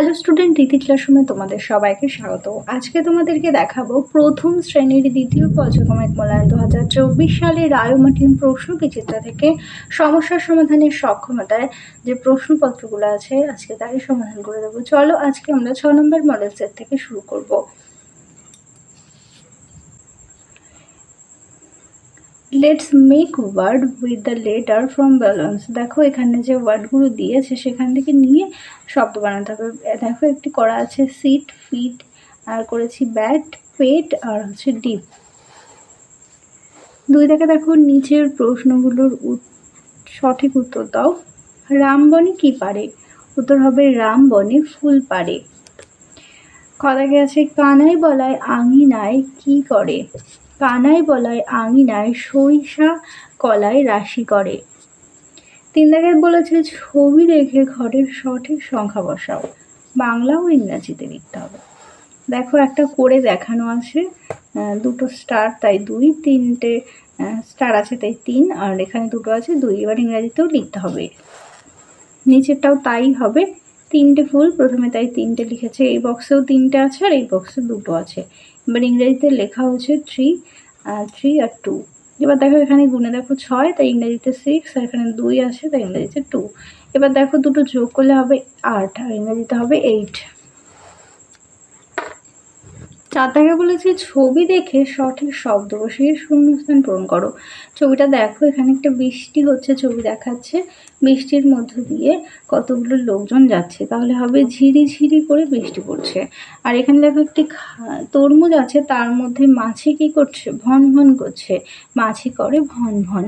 Hello student রীতি ক্লাসরুমে তোমাদের সবাইকে স্বাগত। আজকে তোমাদেরকে দেখাবো প্রথম শ্রেণির দ্বিতীয় পর্যায়ক্রমিক মূল্যায়ন দু হাজার চব্বিশ সালে রায়োমাটিন প্রশ্ন বিচিত্রা থেকে সমস্যার সমাধানের সক্ষমতায় যে প্রশ্নপত্রগুলো আছে, আজকে তারই সমাধান করে দেবো। চলো আজকে আমরা ছ নম্বর মডেল সেট থেকে শুরু করব। Let's make word with the letter from balance দেখো, এখানে যে ওয়ার্ডগুলো দিয়েছে, সেখান থেকে নিয়ে শব্দ বানাতে হবে। দেখো, একটি করা আছে সিট ফিট আর করেছি ব্যাট পেট আর হচ্ছে ডিপ দুই থেকে দেখো, নিচের প্রশ্নগুলোর সঠিক উত্তর দাও। রাম বনে কী পারে? উত্তর হবে রাম বনে ফুল পারে। কথাকে আছে, কানাই বলায় আঙিনায় কি করে? কানাই বলায় আঙিনায় সরিষা কলায় রাশি করে। তিন দাগের বলেছে, ছবি দেখে ঘরের সঠিক সংখ্যা বসাও। বাংলা ও ইংরাজিতে লিখতে হবে। দেখো, একটা করে দেখানো আছে। দুটো স্টার, তাই দুই, তিনটে স্টার আছে, তাই তিন, আর এখানে দুটো আছে, দুই। এবার ইংরাজিতেও লিখতে হবে। নিচেরটাও তাই হবে। তিনটে ফুল, প্রথমে তাই তিনটে লিখেছে। এই বক্সেও তিনটে আছে, আর এই বক্সে দুটো আছে। এবার ইংরেজিতে লেখা হচ্ছে থ্রি থ্রি আর টু এবার দেখো এখানে গুনে দেখো ছয়, তাই ইংরেজিতে সিক্স আর এখানে দুই আসে, তাই ইংরেজিতে টু এবার দেখো দুটো যোগ করলে হবে আট, আর ইংরেজিতে হবে এইট দাগে বলেছে, ছবি দেখে সঠিক শব্দ বসিয়ে শূন্যস্থান পূরণ করো। ছবিটা দেখো, এখানে একটা বৃষ্টি হচ্ছে, ছবি দেখাচ্ছে। বৃষ্টির মধ্য দিয়ে কতগুলো লোকজন যাচ্ছে। তাহলে হবে ঝিরি ঝিরি করে বৃষ্টি পড়ছে। আর এখানে দেখো একটি তরমুজ আছে, তার মধ্যে মাছি কি করছে? ভন ভন করছে। মাছি করে ভন ভন।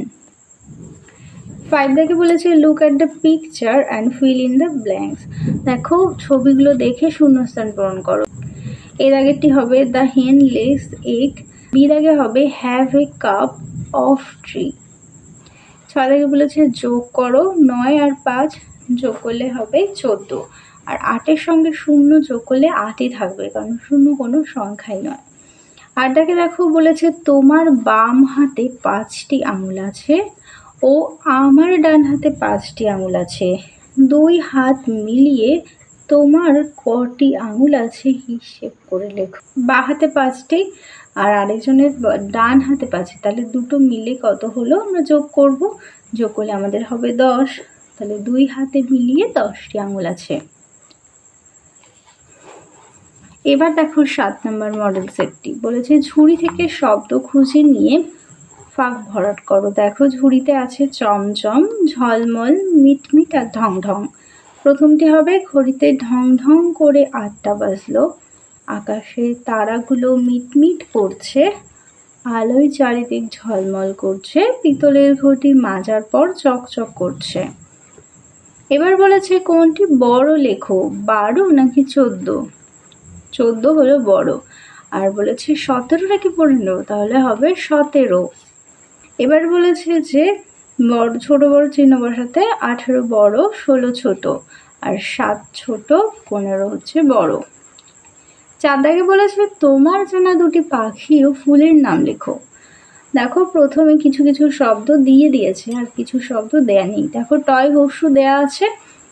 ফাইভ দেখে বলেছে look at the picture and fill in the blanks দেখো, ছবিগুলো দেখে শূন্যস্থান পূরণ করো। এর আগেরটি হবে দ্য হেন লেস এগ বির আগে হবে have a cup of tea ছয় আগে বলেছে যোগ করো, নয় আর পাঁচ যোগ করলে হবে চোদ্দ। আর আটের সঙ্গে শূন্য যোগ করলে আটই থাকবে, কারণ শূন্য কোনো সংখ্যাই নয়। আটটাকে দেখো বলেছে তোমার বাম হাতে পাঁচটি আঙুল আছে ও আমার ডান হাতে পাঁচটি আঙুল আছে। দুই হাত মিলিয়ে তোমার কটি আঙুল আছে? হিসেব করে লেখো। বা হাতে পাঁচটি আর আরেকজনের ডান হাতে পাঁচটি। তাহলে দুটো মিলে কত হলো? আমরা যোগ করব। যোগ করলে আমাদের হবে দশ। তাহলে দুই হাতে মিলিয়ে দশটি আঙুল আছে। এবার দেখো সাত নম্বর মডেল সেটটি বলেছে, ঝুড়ি থেকে শব্দ খুঁজে নিয়ে ফাঁক ভরাট করো। দেখো, ঝুড়িতে আছে চমচম, ঝলমল, মিটমিট আর ঢং ঢং প্রথমটি হবে ঘড়িতে ঢং ঢং করে আটটা বাজলো। আকাশে তারাগুলো মিটমিট করছে, আলোয় চারিদিক ঝলমল করছে, পিতলের ঘটি মাজার পর চকচক করছে। এবার বলেছে কোনটি বড় লেখো, বারো নাকি চোদ্দ? চোদ্দ হলো বড়। আর বলেছে সতেরোটা কি পড়ে নেব তাহলে হবে সতেরো। এবার বলেছে যে বড়, ছোট বড় চিহ্ন বসাতে আঠেরো বড়, ষোলো ছোট আর সাত ছোট, পনেরো হচ্ছে বড়। চাঁদাকে বলেছে, তোমার জানা দুটি পাখি ও ফুলের নাম লেখো। দেখো, প্রথমে কিছু কিছু শব্দ দিয়ে দিয়েছে আর কিছু শব্দ দেয়া নেই দেখো, টয় হস্যু দেয়া আছে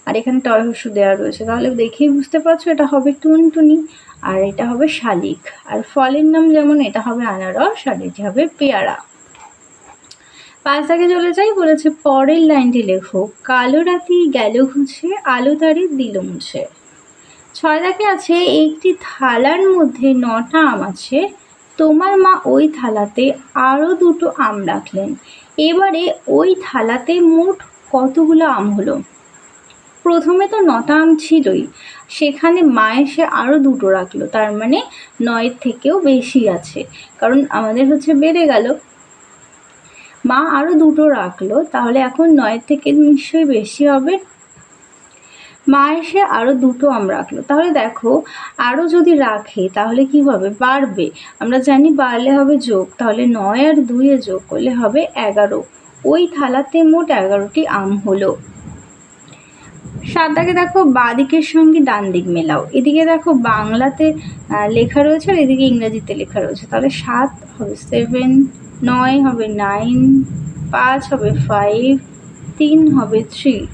আর এখানে টয় হস্যু দেওয়া রয়েছে। তাহলে দেখেই বুঝতে পারছ, এটা হবে টুনটুনি আর এটা হবে শালিক। আর ফলের নাম যেমন, এটা হবে আনারস আর এটি হবে পেয়ারা। পাঁচ দাগে চলে যাই বলেছে, পরের লাইনটি লেখো, কালো রাতি গেল ঘুছে আলো তারে দিল মুছে। ছয় দাগে আছে, একটি থালার মধ্যে নটা আম আছে, তোমার মা ওই থালাতে আরও দুটো আম রাখলেন। এবারে ওই থালাতে মোট কতগুলো আম হলো? প্রথমে তো নটা আম ছিলই, সেখানে মা এসে আরও দুটো রাখল, তার মানে নয়ের থেকেও বেশি আছে, কারণ আমাদের হচ্ছে বেড়ে গেল। মা আরও দুটো রাখল, তাহলে এখন নয়ের থেকে নিশ্চয়ই বেশি হবে। মা এসে আরও দুটো আম রাখল। তাহলে দেখো আরও যদি রাখে, তাহলে কি হবে? বাড়বে। আমরা জানি বাড়লে হবে যোগ, তাহলে নয় আর দুইয়ে যোগ করলে হবে এগারো। ওই থালাতে মোট এগারোটি আম হলো। সাতটাকে দেখো, বাদিকের সঙ্গে ডান দিক মেলাও। এদিকে দেখো, বাংলাতে লেখা রয়েছে আর এদিকে ইংরাজিতে লেখা রয়েছে। তাহলে সাত হবে সেভেন নয় হবে নাইন পাঁচ হবে ফাইভ তিন হবে থ্রি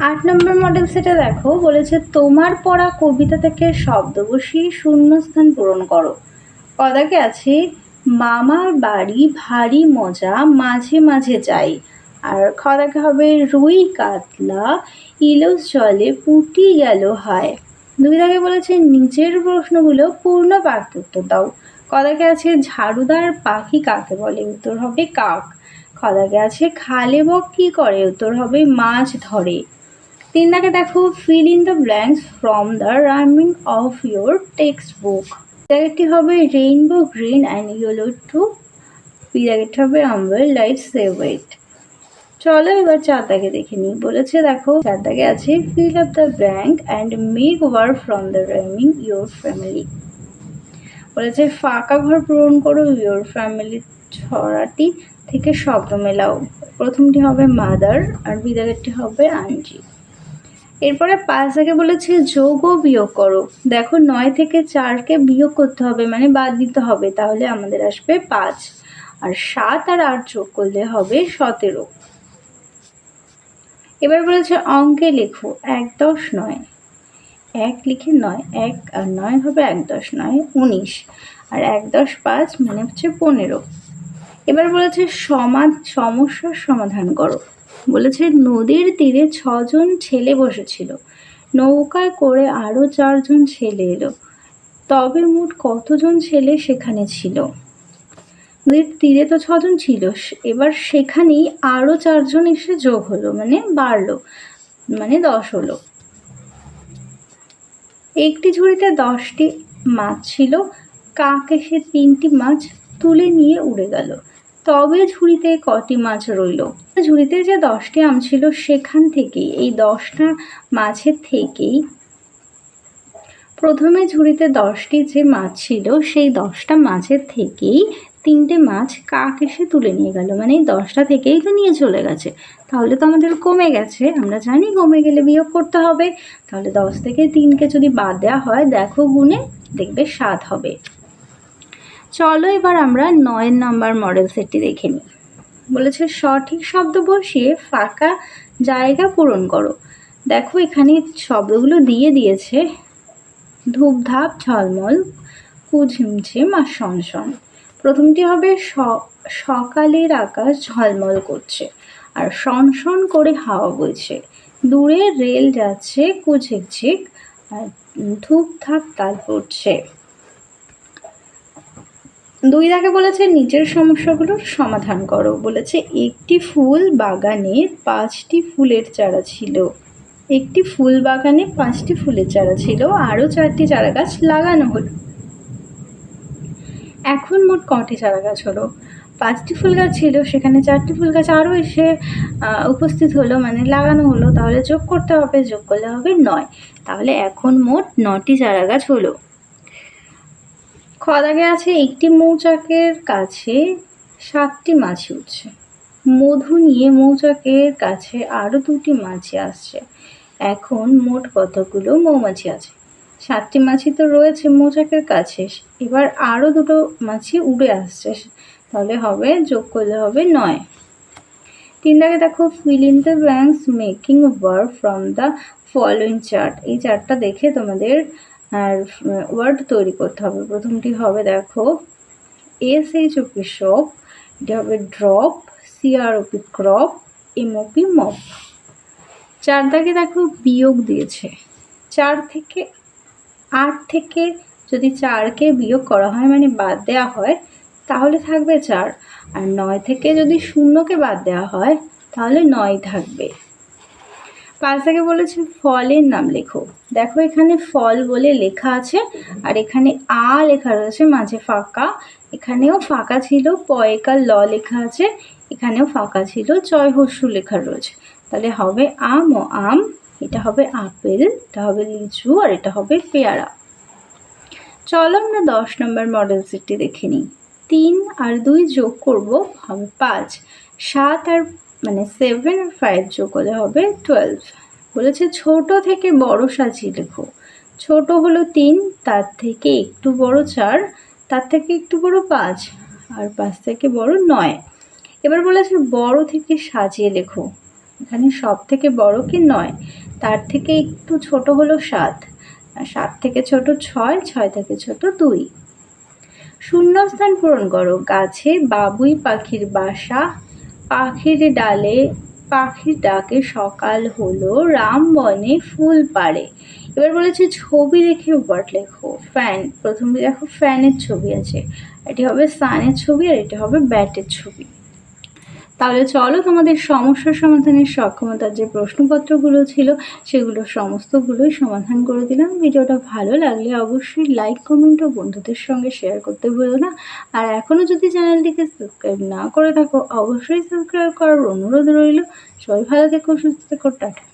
আট নম্বর মডেল সেটা দেখো, বলেছে, তোমার পড়া কবিতা থেকে শব্দ বসিয়ে শূন্যস্থান পূরণ করো। কদাকে আছে, মামার বাড়ি ভারী মজা, মাঝে মাঝে যাই। আর খদাকে হবে, রুই কাতলা, ইলোস জলে পুটি গেল হায়। দুই দাগে বলেছে নিচের প্রশ্নগুলো পূর্ণ বাক্য উত্তর দাও। কদাকে আছে ঝাড়ুদার পাখি কাকে বলে? উত্তর হবে কাক। খদাকে আছে খালে বক কী করে? উত্তর হবে মাছ ধরে। তিন দাগে দেখো fill in the blanks from the rhyming of your text book দাগেরটি হবে rainbow green and yellow two দাগেরটি হবে আম্বার লাইট সেভ ওয়েট চলো এবার চার দাগে দেখে নিই। বলেছে দেখো, চার দাগে আছে fill up the blank and make word from the rhyming your family বলেছে, ফাঁকা ঘর পূরণ করো ইয়োর ফ্যামিলি ছড়াটি থেকে শব্দ মেলাও। প্রথমটি হবে মাদার আর বিদাগেরটি হবে আঞ্জি এরপরে পাঁচ থেকে বলেছে যোগ ও বিয়োগ করো। দেখো, নয় থেকে চারকে বিয়োগ করতে হবে মানে বাদ দিতে হবে, তাহলে আমাদের আসবে পাঁচ। আর সাত আর আট যোগ করলে হবে সতেরো। এবার বলেছে, অঙ্কে লেখো, এক দশ নয়। এক লিখে নয়, এক আর নয় হবে এক দশ, নয় উনিশ। আর এক দশ পাঁচ মানে হচ্ছে পনেরো। এবার বলেছে সমাজ সমস্যার সমাধান করো। বলেছে নদীর তীরে ছজন ছেলে বসেছিল। নৌকায় করে আরও চারজন ছেলে এলো। তবে মোট কতজন ছেলে সেখানে ছিল? নদীর তীরে তো ছজন ছিল। এবার সেখানেই আরও চারজন এসে যোগ হলো মানে বাড়লো মানে দশ হলো। একটি ঝুড়িতে দশটি মাছ ছিল। কাক এসে তিনটি মাছ তুলে নিয়ে উড়ে গেল। তবে ঝুড়িতে কটি মাছ রইল? ঝুড়িতে যে দশটি আম ছিল, সেখান থেকেই, এই দশটা মাছের থেকেই প্রথমে ঝুড়িতে দশটি যে মাছ ছিল, সেই দশটা মাছের থেকেই তিনটে মাছ কাক এসে তুলে নিয়ে গেল। মানে দশটা থেকেই তো নিয়ে চলে গেছে। তাহলে তো আমাদের কমে গেছে। আমরা জানি কমে গেলে বিয়োগ করতে হবে। তাহলে দশ থেকে তিনকে যদি বাদ দেওয়া হয়, দেখো গুণে দেখবে সাত হবে। চলো এবার আমরা নয় নাম্বার মডেল সেটটি দেখে নিই। বলেছে, সঠিক শব্দ বসিয়ে ফাঁকা জায়গা পূরণ করো। দেখো এখানে শব্দগুলো দিয়ে দিয়েছে। ধূপধাপ, ঝলমল, কুঝিমঝিম আর সনসন প্রথমটি হবে সকালের আকাশ ঝলমল করছে, আর সনসন করে হাওয়া বইছে। দূরে রেল যাচ্ছে কুঝিকঝিক আর ধূপধাপ তাল পড়ছে দুই দাগে বলেছে, নিজের সমস্যাগুলোর সমাধান করো। বলেছে, একটি ফুল বাগানে পাঁচটি ফুলের চারা ছিল। একটি ফুল বাগানে পাঁচটি ফুলের চারা ছিল, আরও চারটি চারা গাছ লাগানো হলো। এখন মোট কটি চারা গাছ হলো? পাঁচটি ফুল গাছ ছিল, সেখানে চারটি ফুল গাছ আরও এসে উপস্থিত হলো মানে লাগানো হলো। তাহলে যোগ করতে হবে, যোগ করলে হবে নয়। তাহলে এখন মোট নটি চারা গাছ হলো খদাগে আছে, একটি মৌচাকের কাছে সাতটি মাছি উঠছে। মধু নিয়ে মৌচাকের কাছে আরও দুটি মাছি আসছে। এখন মোট কতগুলো মৌমাছি আছে? সাতটি মাছি তো রয়েছে মৌচাকের কাছে। এবার আরও দুটো মাছি উড়ে আসছে। তাহলে হবে, যোগ করলে হবে নয়। তিন দাগে দেখো fill in the blanks making word from the following chart এই চার্টটা দেখে তোমাদের, আর ওয়ার্ড তৈরি করতে হবে। প্রথমটি হবে দেখো এস এইচ ওপি শপ এটি হবে drop C R O P crop M O P mop চার দাগে দেখো বিয়োগ দিয়েছে। চার থেকে আট থেকে যদি চারকে বিয়োগ করা হয় মানে বাদ দেওয়া হয়, তাহলে থাকবে চার। আর নয় থেকে যদি শূন্যকে বাদ দেওয়া হয়, তাহলে নয় থাকবে। পাঁচ থেকে বলেছে, ফলের নাম লেখো। দেখো, এখানে ফল বলে লেখা আছে, আর এখানে আ লেখা রয়েছে, মাঝে ফাঁকা। এখানেও ফাঁকা ছিল পয়কার ল লেখা আছে, এখানেও ফাঁকা ছিল, চয় হস্যু লেখা রয়েছে। তাহলে হবে আম ও আম এটা হবে আপেল, এটা হবে লিচু আর এটা হবে পেয়ারা। চলো আমরা দশ নম্বর মডেল সেটটি দেখে নিই। তিন আর দুই যোগ করব হবে পাঁচ। সাত আর মানে সেভেন আর ফাইভ যোগ করলে হবে টুয়েলভ বলেছে ছোট থেকে বড় সাজিয়ে লেখো। ছোট হলো তিন, তার থেকে একটু বড় চার, তার থেকে একটু বড় পাঁচ আর পাঁচ থেকে বড় নয়। এবার বলেছে বড় থেকে সাজিয়ে লেখো। এখানে সব থেকে বড় কি নয়? তার থেকে একটু ছোট হলো সাত। সাত থেকে ছোট ছয় ছয় থেকে ছোট দুই। শূন্যস্থান পূরণ করো। গাছে বাবুই পাখির বাসা, পাখির ডালে পাখির ডাকে সকাল হলো, রাম বনে ফুল পাড়ে। এবার বলেছে ছবি দেখে ওয়ার্ড লেখো। ফ্যান, প্রথমে দেখো ফ্যানের ছবি আছে। এটি হবে সানের ছবি আর এটি হবে ব্যাটের ছবি। তাহলে চলো তোমাদের সমস্যা সমাধানের সক্ষমতার যে প্রশ্নপত্রগুলো ছিল সেগুলো সমস্তগুলোই সমাধান করে দিলাম। ভিডিওটা ভালো লাগলে অবশ্যই লাইক কমেন্ট ও বন্ধুদের সঙ্গে শেয়ার করতে ভুলো না। আর এখনও যদি চ্যানেলটিকে সাবস্ক্রাইব না করে থাকো, অবশ্যই সাবস্ক্রাইব করার অনুরোধ রইল। সবাই ভালো থেকো, সুস্থ থেকো, টাটা।